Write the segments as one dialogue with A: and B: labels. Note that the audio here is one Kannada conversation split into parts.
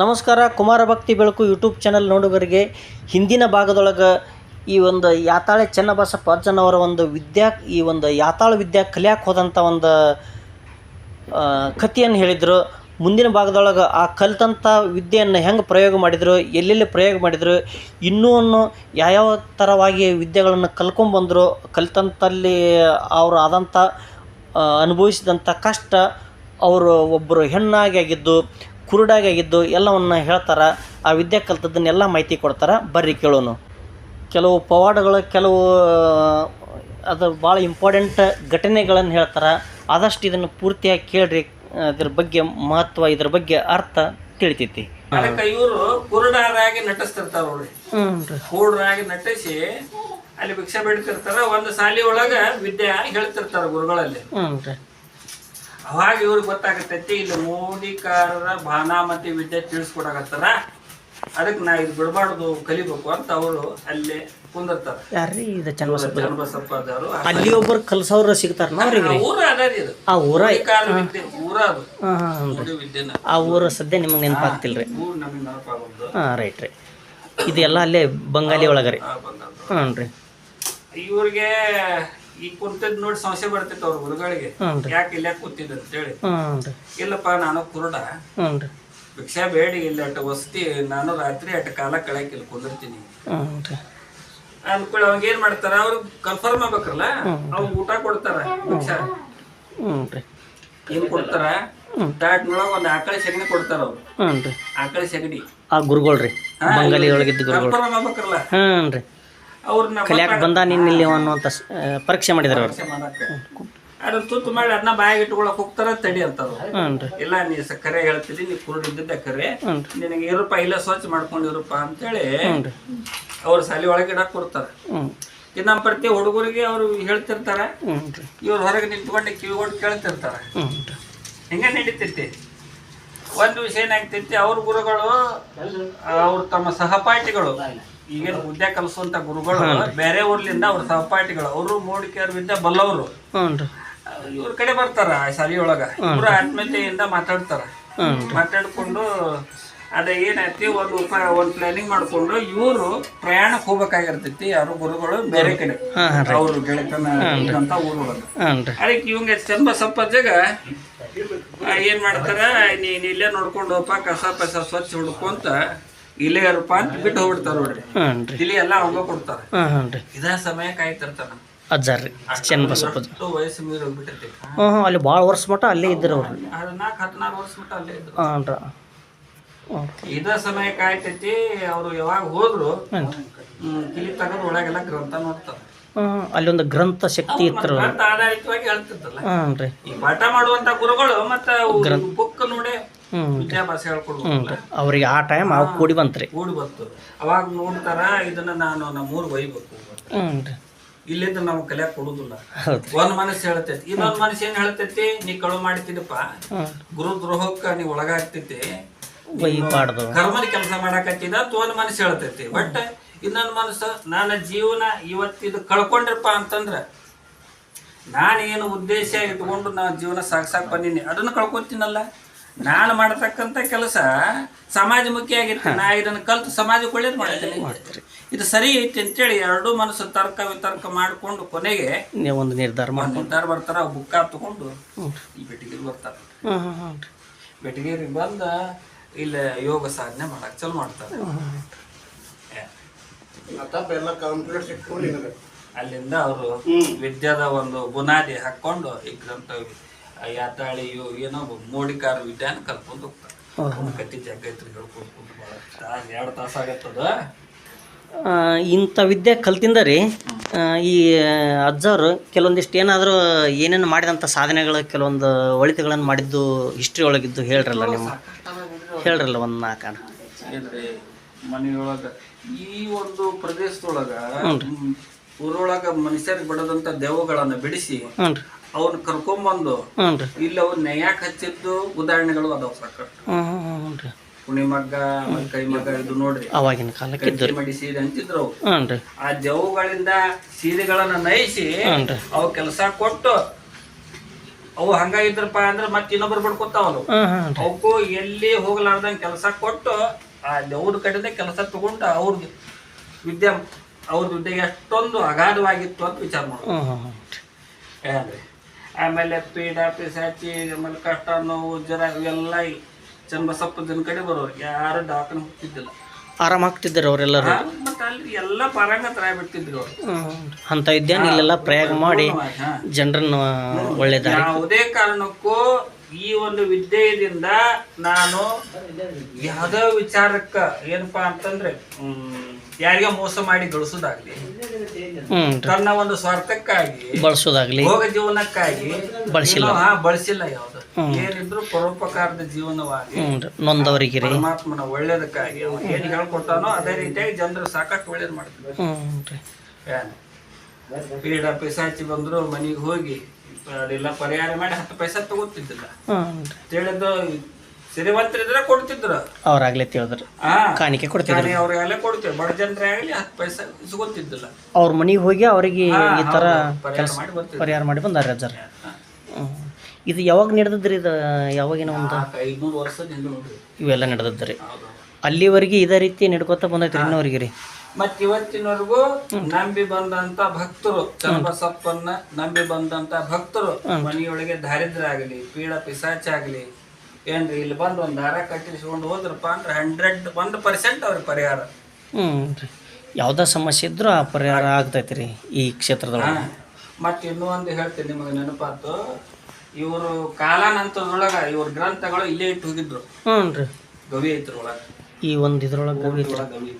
A: ನಮಸ್ಕಾರ, ಕುಮಾರ ಭಕ್ತಿ ಬೆಳಕು ಯೂಟ್ಯೂಬ್ ಚಾನಲ್ ನೋಡುಗರಿಗೆ. ಹಿಂದಿನ ಭಾಗದೊಳಗೆ ಈ ಒಂದು ಯಾತಾಳೆ ಚನ್ನಬಸಪ್ಪ ಅಜ್ಜನವರ ಒಂದು ವಿದ್ಯಾ, ಈ ಒಂದು ಯಾತಾಳ ವಿದ್ಯಾ ಕಲಿಯಾಕೆ ಹೋದಂಥ ಒಂದು ಕಥೆಯನ್ನು ಹೇಳಿದರು. ಮುಂದಿನ ಭಾಗದೊಳಗೆ ಆ ಕಲಿತಂಥ ವಿದ್ಯೆಯನ್ನು ಹೆಂಗೆ ಪ್ರಯೋಗ ಮಾಡಿದರು, ಎಲ್ಲೆಲ್ಲಿ ಪ್ರಯೋಗ ಮಾಡಿದರು, ಇನ್ನೂ ಯಾವ್ಯಾವ ಥರವಾಗಿ ವಿದ್ಯೆಗಳನ್ನು ಕಲ್ತ್ಕೊಂಬಂದರು ಕಲಿತಂಥಲ್ಲಿ ಅವರು ಆದಂಥ ಅನುಭವಿಸಿದಂಥ ಕಷ್ಟ, ಅವರು ಒಬ್ಬರು ಹೆಣ್ಣಾಗಿ ಆಗಿದ್ದು ಕುರುಡಾಗಿ ಆಗಿದ್ದು ಎಲ್ಲವನ್ನು ಹೇಳ್ತಾರೆ ಆ ವಿದ್ಯೆ ಕಲ್ತದ್ದನ್ನೆಲ್ಲ ಮಾಹಿತಿ ಕೊಡ್ತಾರೆ. ಬರ್ರಿ ಕೇಳೋನು. ಕೆಲವು ಪವಾಡಗಳು ಕೆಲವು ಅದು ಭಾಳ ಇಂಪಾರ್ಟೆಂಟ್ ಘಟನೆಗಳನ್ನು ಹೇಳ್ತಾರೆ. ಆದಷ್ಟು ಇದನ್ನು ಪೂರ್ತಿಯಾಗಿ ಕೇಳ್ರಿ. ಅದ್ರ ಬಗ್ಗೆ ಮಹತ್ವ ಇದ್ರ ಬಗ್ಗೆ ಅರ್ಥ ತಿಳಿತೈತಿ.
B: ಅದಕ್ಕೆ ಇವರು ಕುರುಡರಾಗಿ ನಟಿಸ್ತಿರ್ತಾರ
A: ರೀ.
B: ಕುರುಡರಾಗಿ ನಟಿಸಿ ಅಲ್ಲಿ ಭಿಕ್ಷೆ ಬೇಡ್ತಿರ್ತಾರ. ಒಂದು ಸಾಲಿ ಒಳಗ ವಿದ್ಯೆ ಹೇಳ್ತಿರ್ತಾರ ಗುರುಗಳಲ್ಲಿ.
A: ಹ್ಞೂ ರೀ.
B: ಅವಾಗ ಇವ್ರಿಗೆ ಗೊತ್ತಾಗತೈತಿ ಇಲ್ಲಿ ಮೋದಿಕಾರರ ಭಾನಾಮತಿ ವಿದ್ಯೆ ತಿಳಿಸ್ಕೊಡಕತ್ತಾರ. ಅದಕ್ಕೆ ನಾ ಇದು ಬಿಡಬಾರ್ದು ಕಲಿಬೇಕು ಅಂತ ಅವರು ಅಲ್ಲಿ ಕುಂದಿರ್ತಾರೆ.
A: ಯಾರ್ರೀ ಇದು ಚನ್ನಬಸಪ್ಪ? ಅಲ್ಲಿ ಒಬ್ಬರು ಕಲ್ಸವ್ರು ಸಿಗ್ತಾರ
B: ಊರ ಇದು.
A: ಆ ಊರ?
B: ಊರ ಅದು.
A: ಆ ಊರ ಸದ್ಯ ನಿಮಗೆ
B: ನೆನಪಾಗ್ತಿಲ್ರಿ
A: ಹಾಂ ರೈಟ್ ರೀ ಇದೆಲ್ಲ ಅಲ್ಲೇ ಬಂಗಾಲಿ ಒಳಗೆ ರೀ. ಹ್ಞೂ ರೀ
B: ಇವ್ರಿಗೆ ಈ ಕುಂತದ್ ನೋಡಿ ಸಂಶಯ ಬರ್ತೈತೆ ಅವ್ರ
A: ಹುಡುಗಳಿಗೆ.
B: ಯಾಕೆ ಇಲ್ಲ ಕೂತಿದ್ ಅಂತ
A: ಹೇಳಿ ರೀ
B: ಇಲ್ಲಪ್ಪ ನಾನು ಕುರುಡ. ಭಿಕ್ಷಾ ಬೇಡಿ ಇಲ್ಲ ಅಟ ವಸತಿ ನಾನು ರಾತ್ರಿ ಅಟ ಕಾಲ ಕಳೆಯಕ್ಕೆ ಇಲ್ಲಿ ಕುಂದಿರ್ತೀನಿ. ಅನ್ಕೊಳ್ಳಿ ಅವಾಗ ಏನ್ ಮಾಡ್ತಾರ ಅವ್ರು ಕನ್ಫರ್ಮ್ ಆಗ್ಬೇಕಲ್ಲ ಅವ್ರಿಗೆ ಊಟ ಕೊಡ್ತಾರ ಭಿಕ್ಷಾ. ಏನ್ ಕೊಡ್ತಾರ? ತಾಟ್ನೊಳಗ ಒಂದ್ ಆಕಳ ಸಗಣಿ ಕೊಡ್ತಾರ ಅವ್ರು. ಆಕಳ ಸಗಣಿ.
A: ಆ ಗುರುಗಳ್ರಿ ಬಂಗಾಲಿ ಒಳಗಿದ್ದ ಗುರುಗಳು
B: ಕನ್ಫರ್ಮ್ ಆಗ್ಬೇಕಲ್ಲ
A: ಹ್ಞೂ ರೀ
B: ಅವ್ರನ್ನ
A: ಕಲಿಯಾಕ ಬಂದ ನೀನು ಇಲ್ಲಿ ಅನ್ನುವಂಥ ಪರೀಕ್ಷೆ ಮಾಡಿದ್ರು ಅವ್ರು.
B: ಮಾಡಕ್ಕೆ. ಅದನ್ನ ತುತ್ತು ಮಾಡಿ ಅದನ್ನ ಬಾಯಿಗೆ ಇಟ್ಕೊಳಕ್ ಹೋಗ್ತಾರ ತಡಿ ಅಂತಾರ
A: ಹ್ಞೂ ರೀ.
B: ಇಲ್ಲ ನೀ ಸ ಕರೆ ಹೇಳ್ತಿದ್ದಿ ನೀ ಕುರುಡಿದ್ದ ಕರೆ.
A: ಹ್ಞೂ
B: ನಿನಗೆ ಇರಪ್ಪ ಇಲ್ಲ ಸ್ವಚ್ಛ ಮಾಡ್ಕೊಂಡಿರಪ್ಪ ಅಂತೇಳಿ
A: ಹ್ಞೂ ರೀ.
B: ಅವ್ರ ಸಾಲಿ ಒಳಗೆ ಇಡಕ್ ಕೊಡ್ತಾರ.
A: ಹ್ಞೂ
B: ಇನ್ನ ಪ್ರತಿ ಹುಡುಗರಿಗೆ ಅವ್ರು ಹೇಳ್ತಿರ್ತಾರ.
A: ಇವ್ರ ರೀ.
B: ಇವ್ರು ಹೊರಗೆ ನಿಂತ್ಕೊಂಡು ಕಿವಿಗೊಟ್ಟು ಕೇಳ್ತಿರ್ತಾರ.
A: ಹ್ಞೂ ರೀ.
B: ಹಿಂಗ ನಡೀತೈತಿ? ಒಂದು ವಿಷಯ ಏನಾಗ್ತೈತಿ ಅವ್ರ ಗುರುಗಳು ಅವ್ರ ತಮ್ಮ ಸಹಪಾಠಿಗಳು ಈಗೇನು ಹುದ್ದೆ ಕಲಿಸುವಂತ ಗುರುಗಳು ಬೇರೆ ಊರ್ಲಿಂದ ಅವ್ರ ಸಹಪಾಠಿಗಳು ಅವರು ಮೂಡಿಕೆಯವ್ರ ವಿದ್ಯೆ ಬಲ್ಲವರು.
A: ಹ್ಞೂ
B: ಇವ್ರ ಕಡೆ ಬರ್ತಾರ ಆ ಶಾಲೆಯೊಳಗ ಇವ್ರ ಆತ್ಮೀಯತೆಯಿಂದ ಮಾತಾಡ್ತಾರ. ಮಾತಾಡ್ಕೊಂಡು ಅದ ಏನೈತಿ ಒಂದು ಉಪ ಒಂದು ಪ್ಲಾನಿಂಗ್ ಮಾಡ್ಕೊಂಡು ಇವರು ಪ್ರಯಾಣಕ್ಕೆ ಹೋಗ್ಬೇಕಾಗಿರ್ತೈತಿ ಯಾರು ಗುರುಗಳು ಬೇರೆ ಕಡೆ. ಅವರು ಗೆಳೆತನ ಇದ್ದಂತ
A: ರೀ.
B: ಅದಕ್ಕೆ ಇವಂಗೆ ಚಂದ ಸಪ್ಪಜ್ಜಾಗ ಏನ್ ಮಾಡ್ತಾರ ನೀನ್ ಇಲ್ಲೇ ನೋಡ್ಕೊಂಡು ಹೋಗಪ್ಪ ಕಸ ಪಸ ಸ್ವಚ್ಛ ಹುಡ್ಕೊಂತ ಇಲ್ಲೇ ಇರಪ್ಪ ಅಂತ ಬಿಟ್ಟು ಹೋಗ್ಬಿಡ್ತಾರ ನೋಡ್ರಿ.
A: ರೀ
B: ಇಲ್ಲಿ ಎಲ್ಲ ಅವಂಗ ಕೊಡ್ತಾರ.
A: ರೀ
B: ಇದ ಸಮಯ ಕಾಯ್ತಿರ್ತಾನ
A: ಅಜ್ಜಾರ್ ರೀ ಚೆನ್ನಬಸಪ್ಪ ಅಜ್ಜ
B: ಅಷ್ಟು ವಯಸ್ಸು ಮೀರಿ ಹೋಗ್ಬಿಟ್ಟಿರ್ತೀವಿ.
A: ಹ್ಞೂ ಹ್ಞೂ ಅಲ್ಲಿ ಭಾಳ ವರ್ಷ ಮಟ್ಟ ಅಲ್ಲೇ ಇದ್ದರು ಅವ್ರು.
B: ಹದಿನಾಲ್ಕು ನಾಲ್ಕು ಹದಿನಾರು ವರ್ಷ ಮಟ್ಟ ಅಲ್ಲೇ ಇದ್ದರು
A: ಹಾಂ ರೀ ಓಕೆ.
B: ಇದ ಸಮಯ ಕಾಯ್ತೈತಿ ಅವ್ರು ಯಾವಾಗ ಹೋದ್ರು ಇಲ್ಲಿ ತಗದು ಒಳಗೆಲ್ಲ ಗ್ರಂಥ ನೋಡ್ತಾರೆ.
A: ಹ್ಞೂ ಅಲ್ಲೊಂದು ಗ್ರಂಥ ಶಕ್ತಿ ಇತ್ತು
B: ಗ್ರಂಥ ಆಧಾರಿತವಾಗಿ ಹೇಳ್ತಿರ್ತಲ್ಲ
A: ಹ್ಞೂ ರೀ
B: ಈ ಪಾಠ ಮಾಡುವಂತ ಗುರುಗಳು ಮತ್ತೆ ಬುಕ್ ನೋಡಿ ವಿದ್ಯಾಭ್ಯಾಸ ಹೇಳ್ಕೊಡ್ಬೇಕು
A: ಹ್ಞೂ ರೀ ಅವ್ರಿಗೆ ಆ ಟೈಮ್ ಅವಾಗ ಕೂಡಿ ಬಂತ್ರಿ.
B: ಕೂಡಿ ಬಂತು. ಅವಾಗ ನೋಡ್ತಾರ ಇದನ್ನ ನಾನು ನಮ್ಮೂರ್ ಒಯ್ಬೇಕು. ಇಲ್ಲಿಂದ ನಮ್ಗೆ ಕಲಿಯಾಕ ಕೊಡುದಿಲ್ಲ. ಒಂದ್ ಮನಸ್ಸು ಹೇಳ್ತೈತಿ. ಇನ್ನೊಂದ್ ಮನಸ್ಸು ಏನ್ ಹೇಳ್ತೈತಿ? ನೀ ಕಳು ಮಾಡ್ತಿದ್ದಪ್ಪ
A: ಗುರುದ್ರೋಹಕ್ಕ
B: ಗುರು ದ್ರೋಹಕ್ಕ ನೀ ಒಳಗಾಗ್ತೈತಿ
A: ಕರ್ಮನ
B: ಕರ್ಮದ ಕೆಲಸ ಮಾಡಾಕತ್ತಿದ ತೋನ್ ಒಂದ್ ಮನಸ್ಸು ಹೇಳ್ತೈತಿ. ಬಟ್ ಇನ್ನೊಂದ್ ಮನಸ್ಸು ನನ್ನ ಜೀವನ ಇವತ್ತಿದ ಕಳ್ಕೊಂಡ್ರಪ್ಪ ಅಂತಂದ್ರ ನಾನೇನು ಉದ್ದೇಶ ಇಟ್ಕೊಂಡು ನಾ ಜೀವನ ಸಾಗ್ಸಾಕ್ ಬಂದಿನಿ. ಅದನ್ನ ಕಳ್ಕೊತೀನಲ್ಲ. ನಾನು ಮಾಡತಕ್ಕಂಥ ಕೆಲಸ ಮುಖ್ಯ ಆಗಿತ್ತು ನಾ ಇದನ್ನು ಕಲ್ತು ಸಮಾಜಕ್ಕೆ ಒಳ್ಳೇದು ಮಾಡ್ತೀನಿ. ಇದು ಸರಿ ಐತಿ ಅಂತೇಳಿ ಎರಡೂ ಮನಸ್ಸು ತರ್ಕ ವಿತರ್ಕ ಮಾಡ್ಕೊಂಡು ಕೊನೆಗೆ
A: ನೀವು ಒಂದು ನಿರ್ಧಾರ ಮಾಡಿ
B: ನಿರ್ಧಾರ ಬರ್ತಾರ ಬುಕ್ಕ ತಗೊಂಡು ಈ ಬೆಟ್ಟಿಗೆ ಬರ್ತಾರ. ಬೆಟಗೇರಿಗೆ ಬಂದ ಇಲ್ಲ ಯೋಗ ಸಾಧನೆ ಮಾಡಕ್ ಚಲೋ ಮಾಡ್ತಾರೆ. ಅಲ್ಲಿಂದ ಅವರು ವಿದ್ಯಾದ ಒಂದು ಬುನಾದಿ ಹಾಕೊಂಡು ಈ ಗ್ರಂಥ ಯಾತಾಳಿ ಇವು ಏನೋ ಮೋಡಿಕಾರ ವಿದ್ಯಾನ ಕಲ್ಕೊಂಡು ಹೋಗ್ತಾರೆ ಒಂದು ಕತ್ತಿ ಜಗ್ಗ ಐತ್ರಿ ಹೇಳ್ಕೊಂಡು ಕೂತು ಭಾಳ ತಾಸ್ ಎರಡು ತಾಸು ಆಗತ್ತದ?
A: ಆ, ಇಂಥ ವಿದ್ಯೆ ಕಲ್ತಿಂದ ರೀ ಆ, ಈ ಅಜ್ಜವ್ರು ಕೆಲವೊಂದಿಷ್ಟು ಏನಾದರೂ ಏನೇನು ಮಾಡಿದಂಥ ಸಾಧನೆಗಳು ಕೆಲವೊಂದು ಒಳಿತುಗಳನ್ನು ಮಾಡಿದ್ದು ಹಿಸ್ಟ್ರಿ ಒಳಗಿದ್ದು ಹೇಳ್ರಲ್ಲ ನಿಮ್ಮ? ಹೇಳ್ರಲ್ಲ ಒಂದು ನಾಲ್ಕು
B: ಏನ್ರಿ ಮನೆಯೊಳಗ ಈ ಒಂದು ಪ್ರದೇಶದೊಳಗ ಊರೊಳಗೆ ಮನುಷ್ಯರಿಗೆ ಬಡದಂತ ದೇವಗಳನ್ನು ಬಿಡಿಸಿ
A: ಹ್ಞೂ ರೀ
B: ಅವನ್ನ ಕರ್ಕೊಂಬಂದು ಇಲ್ಲ ಅವ್ರು ನೇಯಾಕ್ ಹಚ್ಚಿದ್ದು ಉದಾಹರಣೆಗಳು ಅದಾವ ಸಾಕಷ್ಟು ಕೈಮಗ್ಗ ಕೈ ಮಗ್ಗ ಇದು ನೋಡ್ರಿ.
A: ಅವಾಗಿನ ಕಾಲಕ್ಕೆ
B: ಮಡಿ ಸೀರೆ ಅಂತಿದ್ರು ಆ ಜವುಗಳಿಂದ ಸೀರೆಗಳನ್ನ ನಯಿಸಿ ಅವು ಕೆಲಸ ಕೊಟ್ಟು ಅವು ಹಂಗಾಗಿದ್ರಪ್ಪ ಅಂದ್ರೆ ಮತ್ತೆ ಇನ್ನೊಬ್ರು ಬಡ್ಕೊತಾವಲ್ಲ ಅವಕ್ಕೂ ಎಲ್ಲಿ ಹೋಗ್ಲಾರ್ದಂಗ್ ಕೆಲಸ ಕೊಟ್ಟು ಆ ಅವ್ರ ಕಡೆದ ಕೆಲಸ ತಗೊಂಡು ಅವ್ರದ್ದು ವಿದ್ಯೆ ಅವ್ರ ವಿದ್ಯೆಗೆ ಅಷ್ಟೊಂದು ಅಗಾಧವಾಗಿತ್ತು ಅಂತ ವಿಚಾರ ಮಾಡೋದು ಆಮೇಲೆ ಪೀಡ ಪಿಸಾಚಿ ಆಮೇಲೆ ಕಷ್ಟ ನೋವು ಜ್ವರ ಇವೆಲ್ಲ ಚನ್ನಬಸಪ್ಪ ಜನ ಕಡೆ ಬರೋರು. ಯಾರು ಡಾಕ್ಟರ್ ಹೋಗ್ತಿದ್ದಿಲ್ಲ
A: ಆರಾಮಾಗ್ತಿದ್ದಾರೆ ಅವರೆಲ್ಲರೂ?
B: ಮತ್ತು ಅಲ್ಲಿ ಎಲ್ಲ ಪಾರಂಗತರಾಗಿ ಬಿಡ್ತಿದ್ರು ಅವ್ರು.
A: ವಿದ್ಯಾನ ಇಲ್ಲೆಲ್ಲ ಪ್ರಯೋಗ ಮಾಡಿ. ಜನರನ್ನು ಒಳ್ಳೆದಾರಿ
B: ಯಾವುದೇ ಕಾರಣಕ್ಕೂ ಈ ಒಂದು ವಿದ್ಯೆಯಿಂದ ನಾನು ಯಾವುದೋ ವಿಚಾರಕ್ಕ ಏನಪ್ಪಾ ಅಂತಂದ್ರೆ ಹ್ಮ್, ಯಾರಿಗೋ ಮೋಸ ಮಾಡಿ ಗಳಿಸೋದಾಗ್ಲಿ ತನ್ನ ಒಂದು ಸ್ವಾರ್ಥಕ್ಕಾಗಿ
A: ಬಳಸೋದಾಗ್ಲಿ.
B: ಭೋಗ ಜೀವನಕ್ಕಾಗಿ
A: ಬಳಸಿಲ್ಲ.
B: ಹಾ, ಬಳಸಿಲ್ಲ ಯಾವ್ದು. ಏನಿದ್ರು ಪರೋಪಕಾರದ ಜೀವನವಾಗಿ
A: ಹ್ಞೂ ನೊಂದವರಿಗೆ ರೀ
B: ಪರಮಾತ್ಮನ ಒಳ್ಳೇದಕ್ಕಾಗಿ ಅವ್ನು ಏನ್ ಹೇಳ್ಕೊಟ್ಟಾನೋ ಅದೇ ರೀತಿಯಾಗಿ ಜನರು ಸಾಕಷ್ಟು ಒಳ್ಳೇದ್ ಮಾಡ್ತಾರೆ.
A: ಹ್ಞೂ ರೀ
B: ಏನ್? ಪೀಡ ಪಿಸಾಚಿ ಬಂದ್ರು ಮನೆಗೆ ಹೋಗಿ ಅದೆಲ್ಲ ಪರಿಹಾರ ಮಾಡಿ ಹತ್ತು ಪೈಸಾ ತಗೋತಿದ್ದಿಲ್ಲ.
A: ಹ್ಞೂ ರೀ
B: ತಿಳಿದು ಸಿರಿವಂತರಿದ್ರೆ ಕೊಡ್ತಿದ್ರು.
A: ಅವ್ರಾಗ್ಲೇ ತಿಳಿದ್ರು.
B: ಹಾ
A: ಕಾಣಿಕೆ ಕೊಡ್ತಿದ್ರು.
B: ಅವ್ರಿಗೆಲ್ಲ ಕೊಡ್ತೇವೆ ಬಡ ಜನರೇ ಆಗಲಿ ಹತ್ತು ಪೈಸೆ ಇಸ್ಕೊತಿದ್ದಿಲ್ಲ
A: ಅವ್ರ ಮನೆಗೆ ಹೋಗಿ ಅವರಿಗೆ ಈ ಥರ
B: ಪರಿಹಾರ ಮಾಡಿ ಬರ್ತಿದ್ರು.
A: ಪರಿಹಾರ ಮಾಡಿ ಬಂದಾರ ಅಜ್ಜಾರ ಇದು ಯಾವಾಗ ನಡೆದದ್ರಿ ಇದು? ಯಾವಾಗಿನ ಒಂದು?
B: ಐದುನೂರು ವರ್ಷದ ಹಿಂದೆ ನೋಡ್ರಿ.
A: ಇವೆಲ್ಲ ನಡೆದದ್ರಿ. ಅಲ್ಲಿವರೆಗೆ ಇದೇ ರೀತಿ ನಡ್ಕೊತ ಬಂದೈತ್ರಿ ಇನ್ನೋರಿಗೆ ರೀ.
B: ಮತ್ ಇವತ್ತಿನವರೆಗೂ ನಂಬಿ ಬಂದಂತ ಭಕ್ತರು ಚನ್ನಬಸಪ್ಪನ್ನ ನಂಬಿ ಬಂದಂತ ಭಕ್ತರು ಮನೆಯೊಳಗೆ ದಾರಿದ್ರ್ಯ ಆಗಲಿ ಪೀಡ ಪಿಸಾಚ ಆಗಲಿ ಏನ್ರಿ ಇಲ್ಲಿ ಬಂದು ಒಂದು ದಾರ ಕಟ್ಟಿಸ್ಕೊಂಡು ಹೋದ್ರಪ್ಪ ಅಂದ್ರೆ ಹಂಡ್ರೆಡ್ ಒನ್ ಪರ್ಸೆಂಟ್ ಅವ್ರ ಪರಿಹಾರ.
A: ಹ್ಞೂ ರೀ ಯಾವುದೇ ಸಮಸ್ಯೆ ಇದ್ರೂ ಆ ಪರಿಹಾರ ಆಗ್ತೈತಿ ರೀ ಈ ಕ್ಷೇತ್ರದೊಳಗೆ.
B: ಮತ್ತೆ ಇನ್ನೂ ಒಂದು ಹೇಳ್ತೀನಿ ನಿಮಗೆ ನೆನಪಾತು. ಇವರು ಕಾಲಾನಂತರದೊಳಗೆ ಇವ್ರ ಗ್ರಂಥಗಳು ಇಲ್ಲೇ ಇಟ್ಟು ಹೋಗಿದ್ರು.
A: ಹ್ಞೂ ರೀ
B: ಗವಿ ಐತ್ರೊಳಗೆ ಒಳಗ
A: ಈ ಒಂದು ಇದ್ರೊಳಗೆ
B: ಗವಿ
A: ಐತ್ರ. ಗವಿ.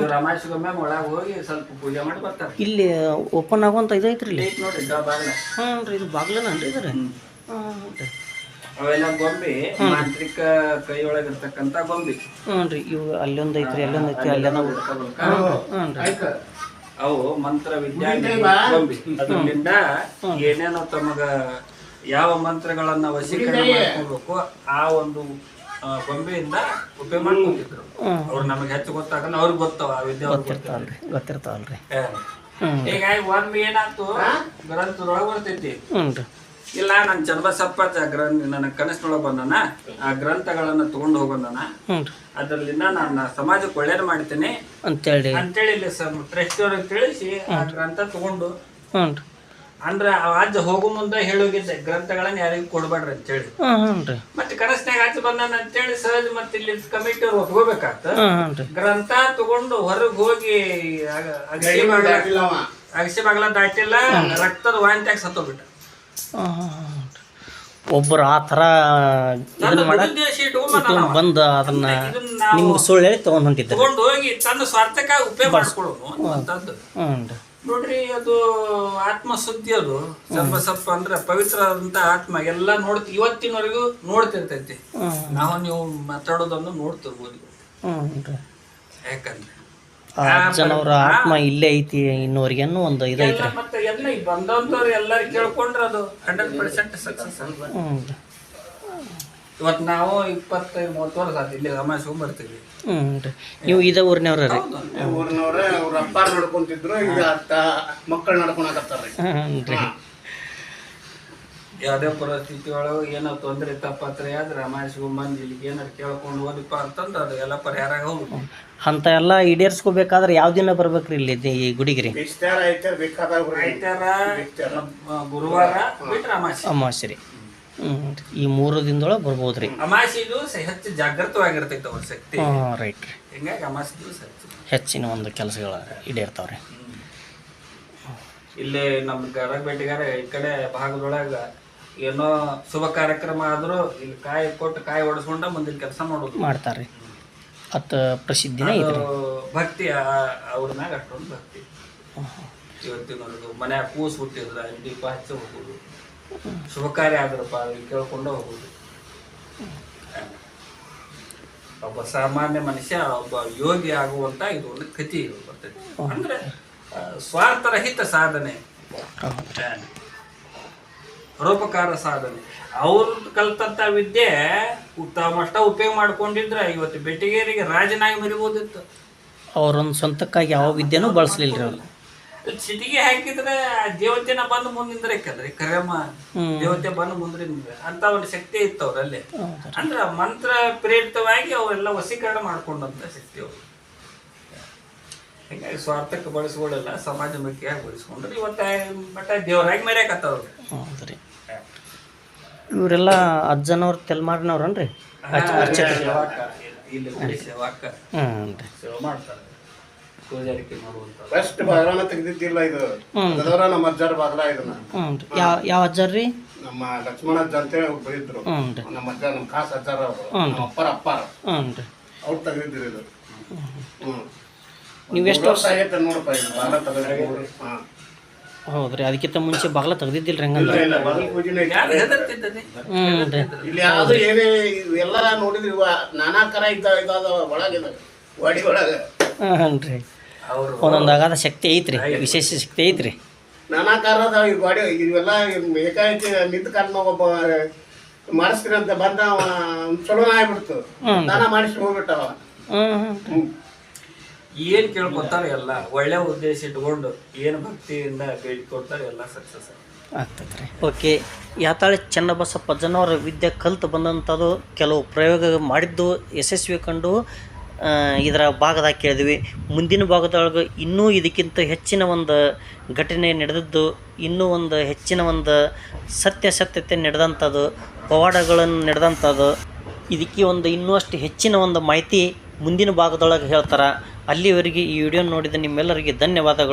B: ಇವ್ರ ಅಮಾಸಿಗೊಮ್ಮೆ ಒಳಗ ಹೋಗಿ ಸ್ವಲ್ಪ ಪೂಜೆ ಮಾಡಿ ಬರ್ತಾರೆ.
A: ಇಲ್ಲಿ ಓಪನ್ ಆಗುವಂಥ ಇದೈತ್ರಿ ಇಲ್ಲಿ.
B: ಐತೆ ನೋಡಿ ಬಾಗಿಲ.
A: ಹ್ಞೂ ರೀ ಇದು ಬಾಗ್ಲನನ್ರಿ ಇದ್ರಿ. ಹ್ಞೂ ರೀ
B: ಅವೆಲ್ಲ ಗೊಂಬೆ ಮಾಂತ್ರಿಕ ಕೈಯೊಳಗಿರ್ತಕ್ಕಂಥ ಗೊಂಬೆ.
A: ಹ್ಞೂ ರೀ ಇವು ಅಲ್ಲೊಂದು ಐತ್ರಿ ಅಲ್ಲೊಂದು ಐತ್ರಿ ಅಲ್ಲೆಲ್ಲ ಹ್ಞೂ
B: ಅವು ಮಂತ್ರ ವಿಜ್ಞಾನಿ ಗೊಂಬೆ. ಅದರಿಂದ ಏನೇನೋ ತಮಗ ಯಾವ ಮಂತ್ರಗಳನ್ನ ವಶೀಕರಣ ಮಾಡ್ಕೊಬೇಕು ಆ ಒಂದು ಗೊಂಬೆಯಿಂದ ಉಪಯೋಗ ಮಾಡ್ಕೊಂಡಿದ್ರು. ಅವ್ರು ನಮಗೆ ಹೆಚ್ಚು ಗೊತ್ತಾಗಲ್ಲ ಅವ್ರಿಗೆ ಗೊತ್ತವ ಆ ವಿದ್ಯೆ
A: ಗೊತ್ತಿರ್ತಾವಲ್ರಿ ಗೊತ್ತಿರ್ತಾವಲ್ರಿ.
B: ಹೀಗಾಗಿ ಒಮ್ಮೆ ಏನಾಯ್ತು? ಗ್ರಂಥದೊಳಗೆ ಬರ್ತೈತಿ.
A: ಹ್ಞೂ
B: ಇಲ್ಲ ನನ್ ಚಂದ್ರಸಪ್ಪ ನನ್ನ ಕನಸಿನೊಳಗೆ ಬಂದನ. ಆ ಗ್ರಂಥಗಳನ್ನ ತಗೊಂಡು
A: ರೀ.
B: ಅದರಲ್ಲಿಂದ ನಾನು ಸಮಾಜಕ್ಕೆ ಒಳ್ಳೇದು ಮಾಡ್ತೇನೆ.
A: ಅಂತೇಳಿ.
B: ಅಂತೇಳಿ ಇಲ್ಲಿ ಟ್ರಸ್ಟ್ ಅವ್ರಿಗೆ ತಿಳಿಸಿ ಆ ಗ್ರಂಥ ತಗೊಂಡು. ಅಂದ್ರೆ ಆ ಅಜ್ಜ ಹೋಗೋ ಮುಂದೆ ಹೇಳೋಗಿದ್ದೆ ಗ್ರಂಥಗಳನ್ನ ಯಾರಿಗೂ ಕೊಡ್ಬೇಡ್ರಿ ಅಂತೇಳಿ. ಮತ್ತೆ ಕನಸ್ನಾಗ ಆಚೆ ಬಂದಾನ ಅಂತೇಳಿ ಸಹಜ ಮತ್ತೆ ಇಲ್ಲಿ ಕಮಿಟಿ ಅವ್ರು
A: ಒಪ್ಕೋಬೇಕಾಗ್ತ.
B: ಗ್ರಂಥ ತಗೊಂಡು ಹೊರಗೆ ಹೋಗಿ ಅಗ- ಅಗಸಿ ಬಾಗ್ಲ ದಾಟಿಲ್ಲ ರಕ್ತದ ವಾಂತಿಯಾಗಿ ಸತ್ತೋಗ್ಬಿಟ್ಟ.
A: ಒಬ್ಬರು ಆ ಥರ ಇದನ್ನ
B: ಮಾಡಕ್ಕೆ ಬಂದ
A: ಅದನ್ನ ನಿಮ್ಗೆ ಸುಳ್ಳು ಹೇಳಿ ತೊಗೊಂಡು
B: ಹೋಗಿ ತನ್ನ ಸ್ವಾರ್ಥಕ್ಕಾಗಿ ಉಪಯೋಗ ಮಾಡಿಸ್ಕೊಳ್ಳೋದು
A: ಹ್ಞೂ
B: ನೋಡ್ರಿ ಅದು ಆತ್ಮ ಸುದ್ದಿ ಅದು ಸರ್ವಸಪ್ಪ ಅಂದ್ರೆ ಪವಿತ್ರ ಅಂತ ಆತ್ಮ ಎಲ್ಲ ನೋಡ್ತಿ ಇವತ್ತಿನವರೆಗೂ ನೋಡ್ತಿರ್ತೈತಿ. ನಾವು ನೀವು ಮಾತಾಡೋದನ್ನು ನೋಡ್ತಿರ್ಬೋದು. ಯಾಕಂದ್ರೆ?
A: ಆ ಅಜ್ಜನವ್ರ ಆತ್ಮ ಇಲ್ಲೇ ಐತಿ ಇನ್ನೂವರೆಗೆ ಒಂದು ಒಂದು ಇದು
B: ಮತ್ತೆ ಎಲ್ಲ ಎಲ್ಲರೂ ಕೇಳ್ಕೊಂಡ್ರೆ ಅದು ಹಂಡ್ರೆಡ್ ಪರ್ಸೆಂಟ್ ಸಕ್ಸಸ್ ಅಲ್ವಾ?
A: ಹ್ಞೂ
B: ಇವತ್ತು ನಾವು ಇಪ್ಪತ್ತೈದು ಮೂವತ್ತು ವರ್ಷ ಆಯ್ತು ಇಲ್ಲಿ ರಮಾಶ್ ಬರ್ತೀವಿ.
A: ಹ್ಞೂ ರೀ ನೀವು ಇದೇ ಊರಿನವ್ರ ರೀ?
C: ಊರಿನವ್ರೆ ಅವ್ರ ಅಪ್ಪಾರ್ ನಡ್ಕೊಂತಿದ್ರು ಈಗ ಅತ್ತ ಮಕ್ಕಳು ನಡ್ಕೊಳಕತ್ತಾರ್ರಿ
A: ಹ್ಞೂ ರೀ
B: ಯಾವುದೇ ಪರಿಸ್ಥಿತಿ ಒಳಗೆ ಏನೋ ತೊಂದರೆ ತಪ್ಪತ್ರೆ ಆದ್ರೆ ಮಾಡಿಸ್ಕೊಂಡ್ಬಂದು ಬಂದು ಇಲ್ಲಿಗೆ ಏನಾರು ಕೇಳ್ಕೊಂಡು ಹೋದಿಪ್ಪ ಅಂತಂದ್ರೆ ಅದು ಎಲ್ಲ ಪರಿಹಾರ
A: ಅಂತ ಎಲ್ಲ ಈಡೇರಿಸ್ಕೋಬೇಕಾದ್ರೆ ಯಾವ ದಿನ ಬರ್ಬೇಕ್ರಿ ಇಲ್ಲಿ ಈ ಗುಡಿಗೆ ರೀ
C: ಬೇಕಾದಾಗ
B: ಗುರುವಾರ ಬಿಟ್ರೆ ಅಮಾಸಿ.
A: ಅಮಾವಾಸ್ಯೆ ರೀ. ಹ್ಞೂ ಈ ಮೂರು ದಿನದೊಳಗೆ ಬರ್ಬೋದು ರೀ
B: ಅಮಾಸಿದು ದಿವಸ ಹೆಚ್ಚು ಜಾಗೃತವಾಗಿರ್ತೈತೆ ಅವ್ರ ಶಕ್ತಿ.
A: ಹಾಂ ರೈಟ್ ರೀ.
B: ಹಿಂಗಾಗಿ ಅಮಾಸಿ ದಿವಸ ಹೆಚ್ಚು.
A: ಹೆಚ್ಚಿನ ಒಂದು ಕೆಲಸಗಳ ಈಡೇರ್ತಾವೆ ರೀ
B: ಇಲ್ಲಿ ನಮ್ಮ ಗರಗ ಬೇಟಿಗಾರ ಈ ಕಡೆ ಭಾಗದೊಳಗ ಏನೋ ಶುಭ ಕಾರ್ಯಕ್ರಮ ಆದರೂ ಇಲ್ಲಿ ಕಾಯಿ ಕೊಟ್ಟು ಕಾಯಿ ಹೊಡೆಸ್ಕೊಂಡ ಮುಂದಿನ ಕೆಲಸ ಮಾಡೋದು.
A: ಮಾಡ್ತಾರೆ. ಅತ್ತ ಪ್ರಸಿದ್ಧಿನೇ
B: ಅದು ಭಕ್ತಿ ಅವ್ರ ಮ್ಯಾಗ ಅಷ್ಟೊಂದು ಭಕ್ತಿ. ಇವತ್ತಿನವರೆಗೂ ಮನ್ಯಾಗ ಕೂಸ್ ಹುಟ್ಟಿದ್ರ ದೀಪ ಹಚ್ಚಿ ಹೋಗುದು. ಶುಭ ಕಾರ್ಯ ಆದ್ರಪ್ಪ ಅಲ್ಲಿ ಕೇಳ್ಕೊಂಡು ಹೋಗೋದು. ಒಬ್ಬ ಸಾಮಾನ್ಯ ಮನುಷ್ಯ ಒಬ್ಬ ಯೋಗಿ ಆಗುವಂತ ಇದು ಒಂದು ಕತಿ ಬರ್ತೈತಿ. ಅಂದ್ರೆ ಸ್ವಾರ್ಥರಹಿತ ಸಾಧನೆ. ಪರೋಪಕಾರ ಸಾಧನೆ. ಅವ್ರ ಕಲ್ತಂತ ವಿದ್ಯೆ ತಮ್ಮಷ್ಟ ಉಪಯೋಗ ಮಾಡ್ಕೊಂಡಿದ್ರೆ ಇವತ್ತು ಬೆಟ್ಟಿಗೇರಿಗೆ ರಾಜನಾಗಿ ಮರಿಬೋದಿತ್ತು.
A: ಅವರೊಂದು ಸ್ವಂತಕ್ಕಾಗಿ ಯಾವ ವಿದ್ಯೆನೂ ಬಳಸಲಿಲ್ಲ ರೀ ಅವ್ರು
B: ಸಿಟಿಗೆ ಹಾಕಿದ್ರೆ ಆ ದೇವತೆನ ಬಂದು ಮುಂದಿಂದ್ರೆ ಕದ್ರಿ ಕರೆಮ್ಮ ದೇವತೆ ಬಂದು ಮುಂದೆ ನಿಂದ್ರ ಅಂತ ಒಂದು ಶಕ್ತಿ ಇತ್ತು ಅವ್ರಲ್ಲಿ ಅಂದ್ರ ಮಂತ್ರ ಪ್ರೇರಿತವಾಗಿ ಅವರೆಲ್ಲ ವಶೀಕರಣ ಮಾಡ್ಕೊಂಡಂತ ಶಕ್ತಿ ಅವರು. ಹಿಂಗಾಗಿ ಸ್ವಾರ್ಥಕ್ಕೆ ಬಳಸ್ಕೊಳ್ಳಲ್ಲ ಸಮಾಜಮುಖಿಯಾಗಿ ಬಳಸ್ಕೊಂಡ್ರೆ ಇವತ್ತ ಬಟ್ ದೇವರಾಗಿ ಮರ್ಯಾಕತ್ತವ್ರು
A: ಇವರೆಲ್ಲ ಅಜ್ಜನವ್ರು ತೆಲ್ಮಾರಿನವ್ರನ್ರಿ? ಹ್ಞೂ ರೀ
C: ತೆಗ್ದಿದ್ದಿಲ್ಲ ಇದು. ಅದರ ನಮ್ಮ ಅಜ್ಜರ ಬಾಗಿಲ ಇದನ್ನ
A: ಹ್ಞೂ ರೀ ಯಾವ ಯಾವ ಅಜ್ಜಾರ್ ರೀ
C: ನಮ್ಮ ಲಕ್ಷ್ಮಣ ಅಜ್ಜ ಅಂತೇಳಿ ಅವ್ರು ಬೈದ್ರು
A: ಹ್ಞೂ ರೀ
C: ನಮ್ಮ ಅಜ್ಜ ನಮ್ಮ ಖಾಸ್ ಅಜ್ಜಾರ ಅವರು. ನಮ್ಮ ಅಪ್ಪರ ಅಪ್ಪಾರ.
A: ಹ್ಞೂ ರೀ
C: ಅವ್ರು ತೆಗ್ದಿದ್ರು ಇದು. ಹ್ಮ್
A: ನೀವು ಎಷ್ಟು
C: ವರ್ಷ ಆಗೈತೆ ನೋಡಪ್ಪ ಇದು. ಬಾಗಿಲ ಹಾ.
A: ಹೌದು ರೀ ಅದಕ್ಕಿಂತ ಮುಂಚೆ ಬಾಗ್ಲ ತೆಗ್ದಿದ್ದಿಲ್ಲ ರೀ ಹಂಗಂದ್ರೆ ಹ್ಞೂ ರೀ
C: ಇಲ್ಲಿ. ಯಾವ್ದು ಏನೇ ಇವೆಲ್ಲ ನೋಡಿದ್ರಿ ಇವ ನಾನಾ ಕರ ಇದ್ದ ಇದಾದ ಒಳಗಿದೆ ವಾಡಿ ಒಳಗ.
A: ಹ್ಞೂ ರೀ ಒಂದೊಂದು ಅಗಾಧ ಶಕ್ತಿ ಐತ್ರಿ ವಿಶೇಷ ಶಕ್ತಿ ಐತ್ರಿ.
C: ನಾನಾ ಕಾರದ ಈ ಗಾಡಿ ಇವೆಲ್ಲ ಏಕಾಏಕಿ ನಿಂತ ಕಾರಣ ಒಬ್ಬ ಮಾಡಿಸ್ತೀರಂತ ಅಂತ ಬಂದ ಚಲೋ ಚಲೋನ ಆಗ್ಬಿಡ್ತು. ನಾನ ಮಾಡಿಸಿ ಹೋಗ್ಬಿಟ್ಟವ
A: ಹ್ಞೂ.
B: ಏನ್ ಕೇಳ್ಕೊತಾರೆ ಎಲ್ಲ, ಒಳ್ಳೆ ಉದ್ದೇಶ ಇಟ್ಕೊಂಡು ಏನು ಭಕ್ತಿಯಿಂದ ಬೇಡ್ಕೊಡ್ತಾರೆ ಎಲ್ಲ ಸಕ್ಸಸ್
A: ಆಗ್ತದ್ರಿ ಓಕೆ, ಯಾತಾಳೆ ಚನ್ನಬಸಪ್ಪ ಜನವರ ವಿದ್ಯೆ ಕಲ್ತು ಬಂದಂಥದ್ದು ಕೆಲವು ಪ್ರಯೋಗ ಮಾಡಿದ್ದು ಯಶಸ್ವಿ ಕಂಡು ಇದರ ಭಾಗದಾಗ ಕೇಳಿದ್ವಿ. ಮುಂದಿನ ಭಾಗದೊಳಗೆ ಇನ್ನೂ ಇದಕ್ಕಿಂತ ಹೆಚ್ಚಿನ ಒಂದು ಘಟನೆ ನಡೆದದ್ದು, ಇನ್ನೂ ಒಂದು ಹೆಚ್ಚಿನ ಒಂದು ಸತ್ಯಾಸತ್ಯತೆ ನಡೆದಂಥದ್ದು, ಪವಾಡಗಳನ್ನು ನಡೆದಂಥದ್ದು, ಇದಕ್ಕೆ ಒಂದು ಇನ್ನೂ ಅಷ್ಟು ಹೆಚ್ಚಿನ ಒಂದು ಮಾಹಿತಿ ಮುಂದಿನ ಭಾಗದೊಳಗೆ ಹೇಳ್ತಾರೆ. ಅಲ್ಲಿವರೆಗೆ ಈ ವಿಡಿಯೋ ನೋಡಿದ ನಿಮ್ಮೆಲ್ಲರಿಗೆ ಧನ್ಯವಾದಗಳು.